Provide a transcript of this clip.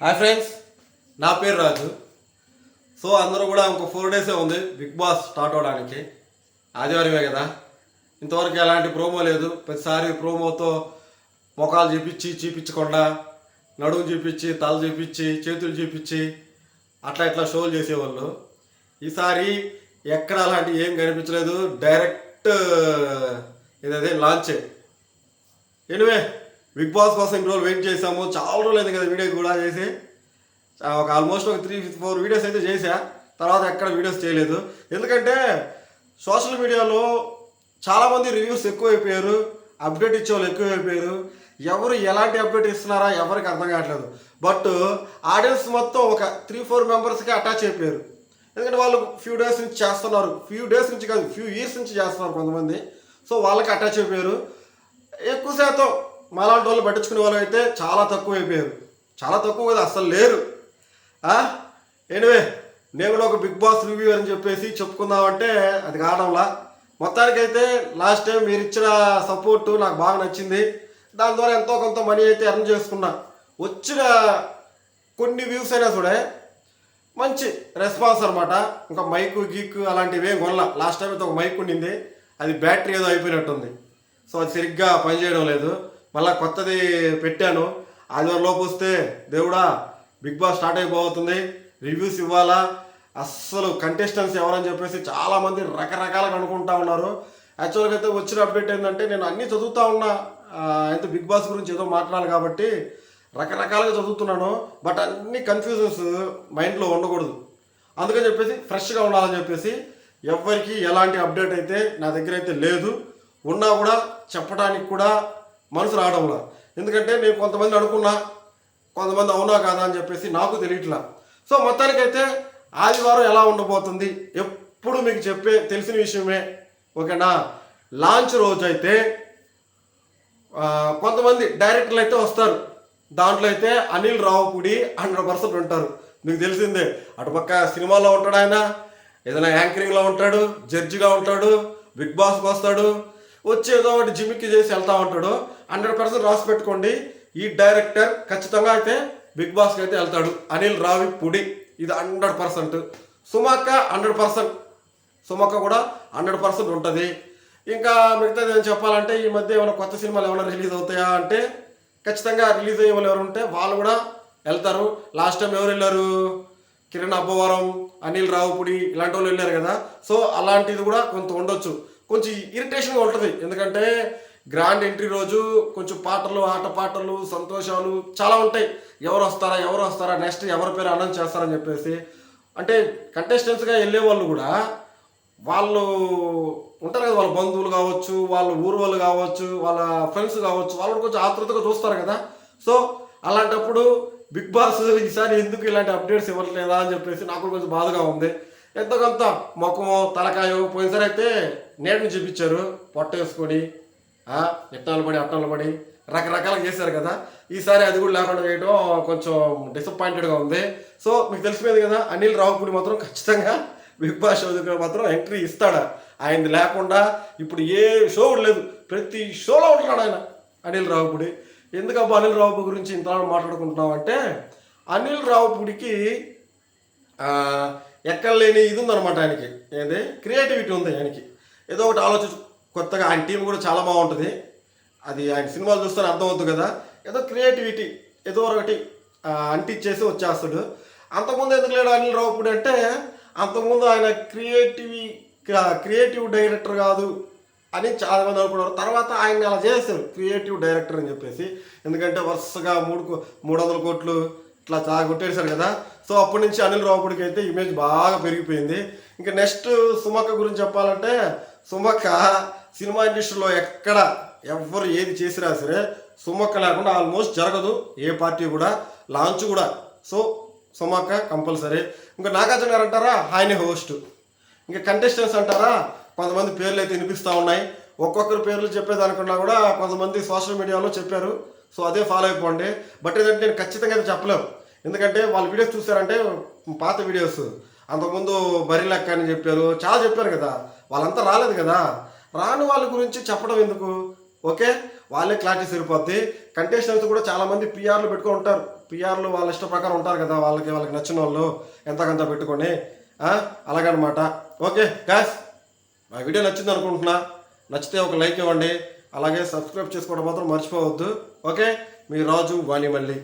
Hi friends నా పేరు రాజు. So అందరూ కూడా ఇంకో ఫోర్ డేసే ఉంది. బిగ్ బాస్ స్టార్ట్ అవడానికి. ఆదివారమే కదా. ఇంతవరకు ఎలాంటి ప్రోమో లేదు. ప్రతిసారి ప్రోమోతో మొఖాలు చూపించి చూపించకుండా నడుము చూపించి తల చూపించి చేతులు చూపించి అట్లా ఇట్లా షోలు చేసేవాళ్ళు. ఈసారి ఎక్కడ అలాంటి ఏం కనిపించలేదు. డైరెక్ట్ ఏదైతే లాంచ్ ఎనివే బిగ్ బాస్ కోసం ఇన్ని రోజులు వెయిట్ చేసాము చాలా రోజులు అయింది కదా వీడియో కూడా చేసి. ఒక ఆల్మోస్ట్ ఒక త్రీ ఫోర్ వీడియోస్ అయితే చేసా తర్వాత ఎక్కడ వీడియోస్ చేయలేదు. ఎందుకంటే సోషల్ మీడియాలో చాలామంది రివ్యూస్ ఎక్కువైపోయారు. అప్డేట్ ఇచ్చే వాళ్ళు ఎక్కువైపోయారు. ఎవరు ఎలాంటి అప్డేట్ ఇస్తున్నారా ఎవరికి అర్థం కావట్లేదు. బట్ ఆడియన్స్ మొత్తం ఒక త్రీ ఫోర్ మెంబర్స్కి అటాచ్ అయిపోయారు. ఎందుకంటే వాళ్ళు ఫ్యూ డేస్ నుంచి చేస్తున్నారు. ఫ్యూ డేస్ నుంచి కాదు ఫ్యూ ఇయర్స్ నుంచి చేస్తున్నారు కొంతమంది. సో వాళ్ళకి అటాచ్ అయిపోయారు. ఎక్కువ శాతం మాలాంటి వాళ్ళు పట్టించుకునే వాళ్ళు అయితే చాలా తక్కువ అయిపోయారు. చాలా తక్కువ కదా అసలు లేరు. ఎనివే నేను కూడా ఒక బిగ్ బాస్ రివ్యూ అని చెప్పేసి చెప్పుకుందామంటే అది కావడంలా మొత్తానికైతే లాస్ట్ టైం మీరు ఇచ్చిన సపోర్టు నాకు బాగా నచ్చింది. దాని ద్వారా ఎంతో కొంత మనీ అయితే ఎర్న్ చేసుకున్నా. వచ్చిన కొన్ని వ్యూస్ అయినా చూడే మంచి రెస్పాన్స్ అనమాట ఇంకా మైకు గీక్ అలాంటివి ఏం కొనలా. లాస్ట్ టైం అయితే ఒక మైక్ ఉండింది. అది బ్యాటరీ ఏదో అయిపోయినట్టుంది. సో అది సరిగ్గా పనిచేయడం లేదు. మళ్ళీ కొత్తది పెట్టాను. ఆదివారం లోపు వస్తే దేవుడా బిగ్ బాస్ స్టార్ట్ అయిపోతుంది. రివ్యూస్ ఇవ్వాలా? అస్సలు కంటెస్టెంట్స్ ఎవరని చెప్పేసి చాలామంది రకరకాలుగా అనుకుంటా ఉన్నారు. యాక్చువల్గా అయితే వచ్చిన అప్డేట్ ఏంటంటే నేను అన్నీ చదువుతా ఉన్నా. అయితే బిగ్ బాస్ గురించి ఏదో మాట్లాడాలి కాబట్టి రకరకాలుగా చదువుతున్నాను. బట్ అన్ని కన్ఫ్యూజన్స్ మైండ్లో ఉండకూడదు. అందుకని చెప్పేసి ఫ్రెష్గా ఉండాలని చెప్పేసి ఎవరికి ఎలాంటి అప్డేట్ అయితే నా దగ్గర అయితే లేదు. ఉన్నా కూడా చెప్పడానికి కూడా మనసు రావడంలా. ఎందుకంటే నేను కొంతమంది అనుకున్నా కొంతమంది అవునా కాదా అని చెప్పేసి నాకు తెలియట్లా. సో మొత్తానికైతే ఆదివారం ఎలా ఉండబోతుంది? ఎప్పుడు మీకు చెప్పే తెలిసిన విషయమే. ఓకేనా? లాంచ్ రోజు అయితే కొంతమంది డైరెక్టర్లు అయితే వస్తారు. దాంట్లో అయితే అనిల్ రావుపూడి హండ్రెడ్ పర్సెంట్ ఉంటారు. మీకు తెలిసిందే అటుపక్క సినిమాలో ఉంటాడు ఆయన. ఏదైనా యాంకరింగ్లో ఉంటాడు జడ్జిగా ఉంటాడు బిగ్ బాస్కి వస్తాడు. వచ్చి ఏదో ఒకటి జిమ్కి చేసి వెళ్తా ఉంటాడు. హండ్రెడ్ పర్సెంట్ రాసి పెట్టుకోండి. ఈ డైరెక్టర్ ఖచ్చితంగా అయితే బిగ్ బాస్కి అయితే వెళ్తాడు. అనిల్ రావి పుడి ఇది హండ్రెడ్ పర్సెంట్. సుమక్క hundred percent. సుమక్క కూడా హండ్రెడ్ పర్సెంట్ ఉంటుంది. ఇంకా మిగతాది ఏం చెప్పాలంటే ఈ మధ్య ఏమైనా కొత్త సినిమాలు ఏమైనా రిలీజ్ అవుతాయా అంటే ఖచ్చితంగా రిలీజ్ అయ్యే వాళ్ళు ఎవరు ఉంటే వాళ్ళు కూడా వెళ్తారు. లాస్ట్ టైం ఎవరు వెళ్ళారు? కిరణ్ అబ్బవరం అనిల్ రావుపుడి ఇలాంటి వాళ్ళు వెళ్ళారు కదా. సో అలాంటిది కూడా కొంత ఉండొచ్చు. కొంచెం ఇరిటేషన్గా ఉంటుంది. ఎందుకంటే గ్రాండ్ ఎంట్రీ రోజు కొంచెం పాటలు ఆట పాటలు సంతోషాలు చాలా ఉంటాయి. ఎవరు వస్తారా ఎవరు వస్తారా నెక్స్ట్ ఎవరి పేరు అనౌన్స్ చేస్తారని చెప్పేసి. అంటే కంటెస్టెంట్స్గా వెళ్ళే వాళ్ళు కూడా వాళ్ళు ఉంటారు కదా వాళ్ళ బంధువులు కావచ్చు వాళ్ళ ఊరు వాళ్ళు కావచ్చు వాళ్ళ ఫ్రెండ్స్ కావచ్చు వాళ్ళు కొంచెం ఆతృతగా చూస్తారు కదా. సో అలాంటప్పుడు బిగ్ బాస్ ఈసారి ఎందుకు ఇలాంటి అప్డేట్స్ ఇవ్వట్లేదా అని చెప్పేసి నాకు కొంచెం బాధగా ఉంది. ఎంతో కొంత ముఖము తలకాయో పోయినసారి అయితే నేటిని చూపించారు. పొట్ట వేసుకొని ఆ, ఎట్టాలు పడి అట్టాలు పడి రకరకాలుగా చేశారు కదా. ఈసారి అది కూడా లేకుండా చేయడం కొంచెం డిసప్పాయింటెడ్గా ఉంది. సో మీకు తెలిసిపోయింది కదా అనిల్ రావుపూడి మాత్రం ఖచ్చితంగా బిగ్ బాస్ షో దగ్గర మాత్రం ఎంట్రీ ఇస్తాడా? ఆయనది లేకుండా ఇప్పుడు ఏ షో లేదు. ప్రతి షోలో ఉంటున్నాడు ఆయన అనిల్ రావుపూడి. ఎందుకబ్బా అనిల్ రావుపూడి గురించి ఇంతలా మాట్లాడుకుంటున్నాం అంటే అనిల్ రావుపూడికి ఎక్కడ లేని ఇది ఉందన్నమాట ఆయనకి. ఏంది? క్రియేటివిటీ ఉంది ఆయనకి. ఏదో ఒకటి ఆలోచించు కొత్తగా ఆయన టీం కూడా చాలా బాగుంటుంది. అది ఆయన సినిమాలు చూస్తే అర్థమవుతుంది కదా. ఏదో క్రియేటివిటీ ఏదో ఒకటి అంటిచ్చేసి వచ్చేస్తాడు. అంతకుముందు ఎందుకు లేడు అనిల్ రావుపూడి అంటే అంతకుముందు ఆయన క్రియేటివ్ క్రియేటివ్ డైరెక్టర్ కాదు అని చాలామంది అనుకున్నారు. తర్వాత ఆయన అలా చేశారు. క్రియేటివ్ డైరెక్టర్ అని చెప్పేసి. ఎందుకంటే వరుసగా మూడు కో- మూడు వందల కోట్లు ఇట్లా చాలా కొట్టేశారు కదా. సో అప్పటి నుంచి అనిల్ రావుడికి అయితే ఇమేజ్ బాగా పెరిగిపోయింది. ఇంకా నెక్స్ట్ సుమక్క గురించి చెప్పాలంటే సుమక్క సినిమా ఇండస్ట్రీలో ఎక్కడ ఎవ్వరు ఏది చేసినా సరే సుమక్క లేకుండా ఆల్మోస్ట్ జరగదు. ఏ పార్టీ కూడా లాంచ్ కూడా. So సుమక్క compulsory. ఇంకా నాగార్జున గారు అంటారా? ఆయన హోస్ట్ ఇంకా కంటెస్టెంట్స్ అంటారా? కొంతమంది పేర్లు అయితే వినిపిస్తూ ఉన్నాయి. ఒక్కొక్కరు పేర్లు చెప్పేదానికన్నా కూడా కొంతమంది సోషల్ మీడియాలో చెప్పారు. సో అదే ఫాలో అయిపోండి. బట్ ఏంటంటే నేను ఖచ్చితంగా అయితే చెప్పలేము ఎందుకంటే వాళ్ళ వీడియోస్ చూసారంటే పాత వీడియోస్ అంతకుముందు బరి లెక్క అని చెప్పారు. చాలా చెప్పారు కదా. వాళ్ళంతా రాలేదు కదా. రాని వాళ్ళ గురించి చెప్పడం ఎందుకు? ఓకే? వాళ్ళే క్లారిటీ సరిపోద్ది. కంటెస్టెన్స్ కూడా చాలామంది పిఆర్లు పెట్టుకొని ఉంటారు. పిఆర్లు వాళ్ళ ఇష్ట ప్రకారం ఉంటారు కదా. వాళ్ళకి వాళ్ళకి నచ్చిన వాళ్ళు ఎంతకంత పెట్టుకొని అలాగనమాట. ఓకే గాస్ మా వీడియో నచ్చింది అనుకుంటున్నా. నచ్చితే ఒక లైక్ ఇవ్వండి. అలాగే సబ్స్క్రైబ్ చేసుకోవడం మాత్రం మర్చిపోవద్దు. ఓకే? మీ రాజు వాణి మళ్ళీ.